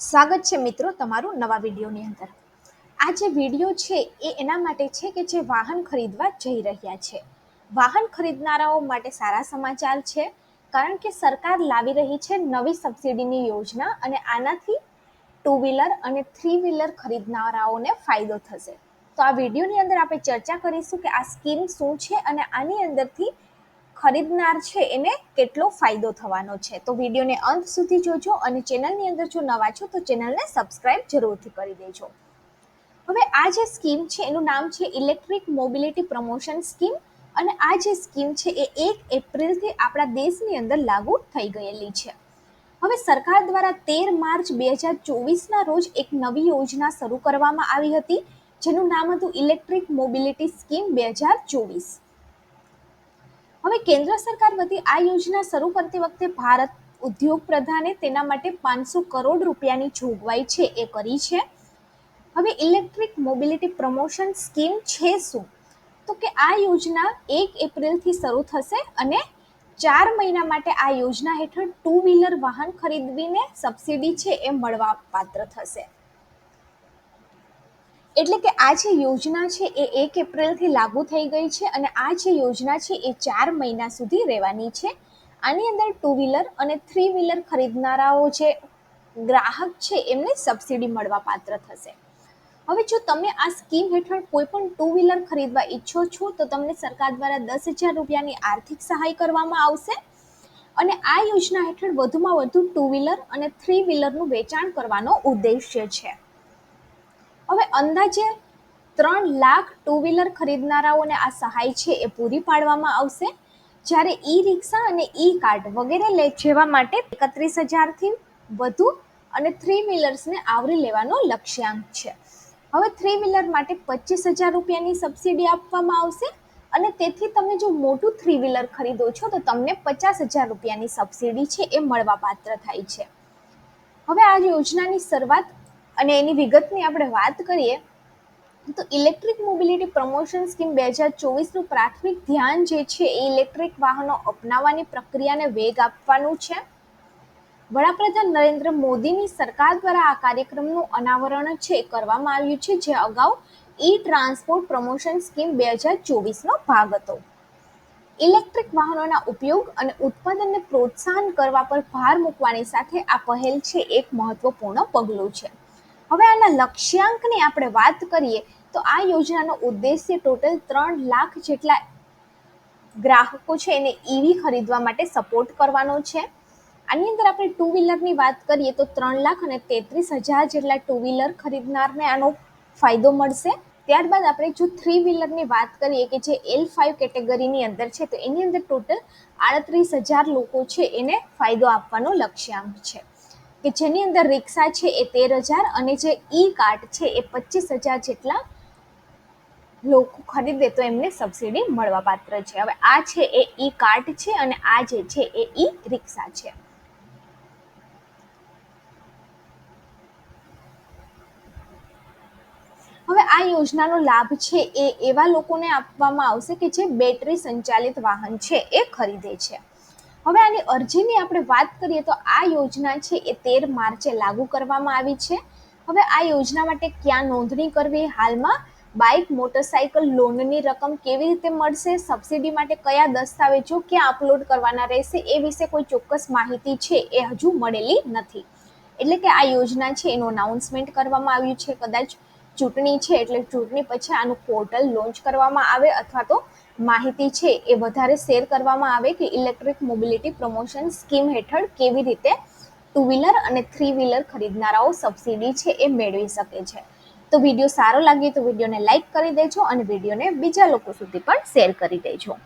સ્વાગત છે મિત્રો તમારું નવા વિડીયોની અંદર. આ જે વીડિયો છે એ એના માટે છે કે જે વાહન ખરીદવા જઈ રહ્યા છે. વાહન ખરીદનારાઓ માટે સારા સમાચાર છે, કારણ કે સરકાર લાવી રહી છે નવી સબસિડીની યોજના અને આનાથી ટુ વ્હીલર અને થ્રી વ્હીલર ખરીદનારાઓને ફાયદો થશે. તો આ વિડીયોની અંદર આપણે ચર્ચા કરીશું કે આ સ્કીમ શું છે અને આની અંદરથી ખરીદનાર છે એને કેટલો ફાયદો થવાનો છે. તો વિડીયોને અંત સુધી જોજો અને ચેનલની અંદર જો નવા છો તો ચેનલને સબસ્ક્રાઇબ જરૂરથી કરી દેજો. હવે આ જે સ્કીમ છે એનું નામ છે ઇલેક્ટ્રિક મોબિલિટી પ્રમોશન સ્કીમ અને આ જે સ્કીમ છે એ એક એપ્રિલથી આપણા દેશની અંદર લાગુ થઈ ગયેલી છે. હવે સરકાર દ્વારા તેર માર્ચ બે હજાર ચોવીસના રોજ એક નવી યોજના શરૂ કરવામાં આવી હતી, જેનું નામ હતું ઇલેક્ટ્રિક મોબિલિટી સ્કીમ બે હજાર ચોવીસ. હવે કેન્દ્ર સરકાર વતી આ યોજના શરૂ કરતી વખતે ભારત ઉદ્યોગ પ્રધાને તેના માટે પાંચસો કરોડ રૂપિયાની જોગવાઈ છે એ કરી છે. હવે ઇલેક્ટ્રિક મોબિલિટી પ્રમોશન સ્કીમ છે શું? તો કે આ યોજના એક એપ્રિલથી શરૂ થશે અને ચાર મહિના માટે આ યોજના હેઠળ ટુ વ્હીલર વાહન ખરીદવીને સબસિડી છે એ મળવા પાત્ર થશે. એટલે કે આ જે યોજના છે એ એક એપ્રિલથી લાગુ થઈ ગઈ છે અને આ જે યોજના છે એ ચાર મહિના સુધી રહેવાની છે. આની અંદર ટુ વ્હીલર અને થ્રી વ્હીલર ખરીદનારાઓ જે ગ્રાહક છે એમને સબસિડી મળવા પાત્ર થશે. હવે જો તમે આ સ્કીમ હેઠળ કોઈ પણ ટુ વ્હીલર ખરીદવા ઈચ્છો છો, તો તમને સરકાર દ્વારા દસ હજાર રૂપિયાની આર્થિક સહાય કરવામાં આવશે. અને આ યોજના હેઠળ વધુમાં વધુ ટુ વ્હીલર અને થ્રી વ્હીલરનું વેચાણ કરવાનો ઉદ્દેશ્ય છે. હવે અંદાજે ત્રણ લાખ ટુ વ્હીલર ખરીદનારાઓને આ સહાય છે એ પૂરી પાડવામાં આવશે. જ્યારે ઈ રિક્ષા અને ઈ કાર્ડ વગેરે લે જેવા માટે એકત્રીસ હજારથી વધુ અને થ્રી વ્હીલર્સને આવરી લેવાનો લક્ષ્યાંક છે. હવે થ્રી વ્હીલર માટે પચીસ હજાર રૂપિયાની સબસિડી આપવામાં આવશે અને તેથી તમે જો મોટું થ્રી વ્હીલર ખરીદો છો તો તમને પચાસ હજાર રૂપિયાની સબસિડી છે એ મળવા પાત્ર થાય છે. હવે આ યોજનાની શરૂઆત અને એની વિગતની આપણે વાત કરીએ, તો ઇલેક્ટ્રિક મોબિલિટી પ્રમોશન સ્કીમ બે હજાર ચોવીસનું પ્રાથમિક ધ્યાન જે છે એ ઇલેક્ટ્રિક વાહનો અપનાવવાની પ્રક્રિયાને વેગ આપવાનું છે. વડાપ્રધાન નરેન્દ્ર મોદીની સરકાર દ્વારા આ કાર્યક્રમનું અનાવરણ છે, કરવામાં આવ્યું છે, જે અગાઉ ઈ ટ્રાન્સપોર્ટ પ્રમોશન સ્કીમ બે હજાર ચોવીસનો ભાગ હતો. ઇલેક્ટ્રિક વાહનોના ઉપયોગ અને ઉત્પાદનને પ્રોત્સાહન કરવા પર ભાર મૂકવાની સાથે આ પહેલ છે, એક મહત્વપૂર્ણ પગલું છે. હવે આના લક્ષ્યાંકની આપણે વાત કરીએ, તો આ યોજનાનો ઉદ્દેશ્ય ટોટલ ત્રણ લાખ જેટલા ગ્રાહકો છે એને ઈવી ખરીદવા માટે સપોર્ટ કરવાનો છે. આની અંદર આપણે ટુ વ્હીલરની વાત કરીએ, તો ત્રણ લાખ અને તેત્રીસ હજાર જેટલા ટુ વ્હીલર ખરીદનારને આનો ફાયદો મળશે. ત્યારબાદ આપણે જો થ્રી વ્હીલરની વાત કરીએ કે જે એલ ફાઇવ કેટેગરીની અંદર છે, તો એની અંદર ટોટલ આડત્રીસ હજાર લોકો છે એને ફાયદો આપવાનો લક્ષ્યાંક છે. કે જેની અંદર રિક્ષા છે એ તેર હજાર અને જે ઈ કાર્ટ છે એ પચીસ હજાર જેટલા લોકો ખરીદે તો એમને સબસિડી મળવાપાત્ર છે. હવે આ છે એ ઈ કાર્ટ છે અને આ જે છે એ ઈ રિક્ષા છે. હવે આ યોજનાનો લાભ છે એ એવા લોકોને આપવામાં આવશે કે જે બેટરી સંચાલિત વાહન છે એ ખરીદે છે. હવે આની અરજીની આપણે વાત કરીએ તો આ યોજના છે એ તેર માર્ચે લાગુ કરવામાં આવી છે. હવે આ યોજના માટે ક્યાં નોંધણી કરવી? હાલમાં બાઇક, મોટરસાઇકલ લોનની રકમ કેવી રીતે મળશે? સબસિડી માટે કયા દસ્તાવેજો ક્યાં અપલોડ કરવાના રહેશે? એ વિશે કોઈ ચોક્કસ માહિતી છે એ હજુ મળેલી નથી. એટલે કે આ યોજના છે એનું અનાઉન્સમેન્ટ કરવામાં આવ્યું છે. કદાચ ચૂંટણી છે એટલે ચૂંટણી પછી આનું પોર્ટલ લોન્ચ કરવામાં આવે અથવા તો માહિતી છે એ વધારે શેર કરવામાં આવે કે ઇલેક્ટ્રિક મોબિલિટી પ્રમોશન સ્કીમ હેઠળ કેવી રીતે ટુ વ્હીલર અને થ્રી વ્હીલર ખરીદનારાઓ સબસિડી છે એ મેળવી શકે છે. તો વીડિયો સારો લાગે તો વિડીયોને લાઇક કરી દેજો અને વિડીયોને બીજા લોકો સુધી પણ શેર કરી દેજો.